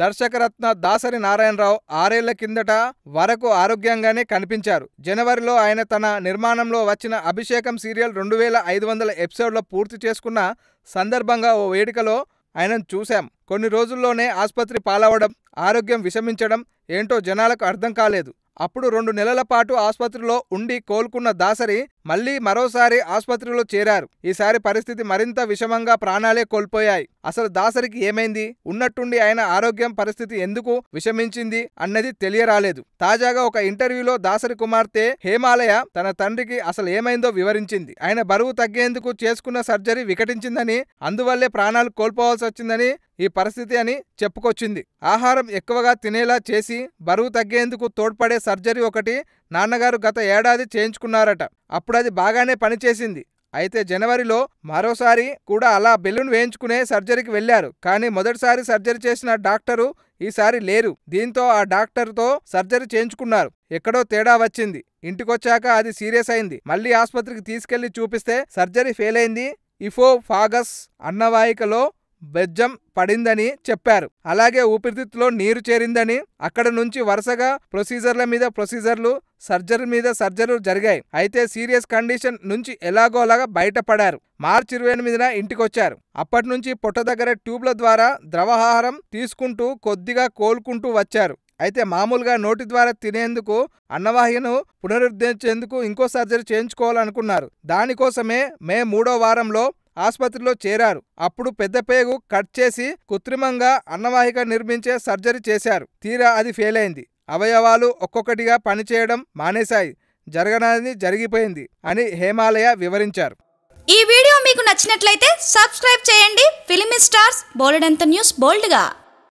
దర్శకరత్న దాసరి నారాయణరావు ఆరేళ్ళ కిందట వరకు ఆరోగ్యంగానే కనిపించారు. జనవరిలో ఆయన తన నిర్మాణంలో వచ్చిన అభిషేకం సీరియల్ రెండు వేల ఐదు వందల ఎపిసోడ్ల పూర్తి చేసుకున్న సందర్భంగా ఓ వేడుకలో ఆయనను చూశాం. కొన్ని రోజుల్లోనే ఆసుపత్రి పాలవడం ఆరోగ్యం విషమించడం ఏంటో జనాలకు అర్థం కాలేదు. అప్పుడు రెండు నెలల పాటు ఆసుపత్రిలో ఉండి కోలుకున్న దాసరి మళ్ళీ మరోసారి ఆసుపత్రిలో చేరారు. ఈసారి పరిస్థితి మరింత విషమంగా ప్రాణాలే కోల్పోయాయి. అసలు దాసరికి ఏమైంది? ఉన్నట్టుండి ఆయన ఆరోగ్యం పరిస్థితి ఎందుకు విషమించింది అన్నది తెలియరాలేదు. తాజాగా ఒక ఇంటర్వ్యూలో దాసరి కుమార్తె హేమాలయ తన తండ్రికి అసలు ఏమైందో వివరించింది. ఆయన బరువు తగ్గేందుకు చేసుకున్న సర్జరీ వికటించిందని అందువల్లే ప్రాణాలు కోల్పోవాల్సి వచ్చిందని ఈ పరిస్థితి అని చెప్పుకొచ్చింది. ఆహారం ఎక్కువగా తినేలా చేసి బరువు తగ్గేందుకు తోడ్పడే సర్జరీ ఒకటి నాన్నగారు గత ఏడాది చేయించుకున్నారట. అప్పుడు అది బాగానే పనిచేసింది. అయితే జనవరిలో మరోసారి కూడా అలా బెలూన్ వేయించుకునే సర్జరీకి వెళ్ళారు కానీ మొదటిసారి సర్జరీ చేసిన డాక్టరు ఈసారి లేరు. దీంతో ఆ డాక్టర్తో సర్జరీ చేయించుకున్నారు. ఎక్కడో తేడా వచ్చింది. ఇంటికొచ్చాక అది సీరియస్ అయింది. మళ్ళీ ఆసుపత్రికి తీసుకెళ్ళి చూపిస్తే సర్జరీ ఫెయిల్ అయింది ఇఫోఫాగస్ అన్నవాయికలో బెజ్జం పడిందని చెప్పారు. అలాగే ఊపిరితిత్తులో నీరు చేరిందని అక్కడ నుంచి వరుసగా ప్రొసీజర్ల మీద ప్రొసీజర్లు సర్జరీ మీద సర్జరీలు జరిగాయి. అయితే సీరియస్ కండిషన్ నుంచి ఎలాగోలాగా బయటపడారు. మార్చి ఇరవై ఎనిమిదిన ఇంటికొచ్చారు. అప్పటి నుంచి పొట్ట దగ్గర ట్యూబ్ల ద్వారా ద్రవాహారం తీసుకుంటూ కొద్దిగా కోలుకుంటూ వచ్చారు. అయితే మామూలుగా నోటి ద్వారా తినేందుకు అన్నవాహ్యను పునరుద్ధరించేందుకు ఇంకో సర్జరీ చేయించుకోవాలనుకున్నారు. దానికోసమే మే మూడో వారంలో ఆసుపత్రిలో చేరారు. అప్పుడు పెద్ద పేగు కట్ చేసి కృత్రిమంగా అన్నవాహిక నిర్మించే సర్జరీ చేశారు. తీరా అది ఫెయిల్ అయింది అవయవాలు ఒక్కొక్కటిగా పనిచేయడం మానేశాయి. జరగనది జరిగిపోయింది అని హేమాలయ వివరించారు. ఈ వీడియో మీకు నచ్చినట్లయితే సబ్స్క్రైబ్ చేయండి. ఫిలిం స్టార్స్ బోలెడంత న్యూస్ బోల్డ్గా.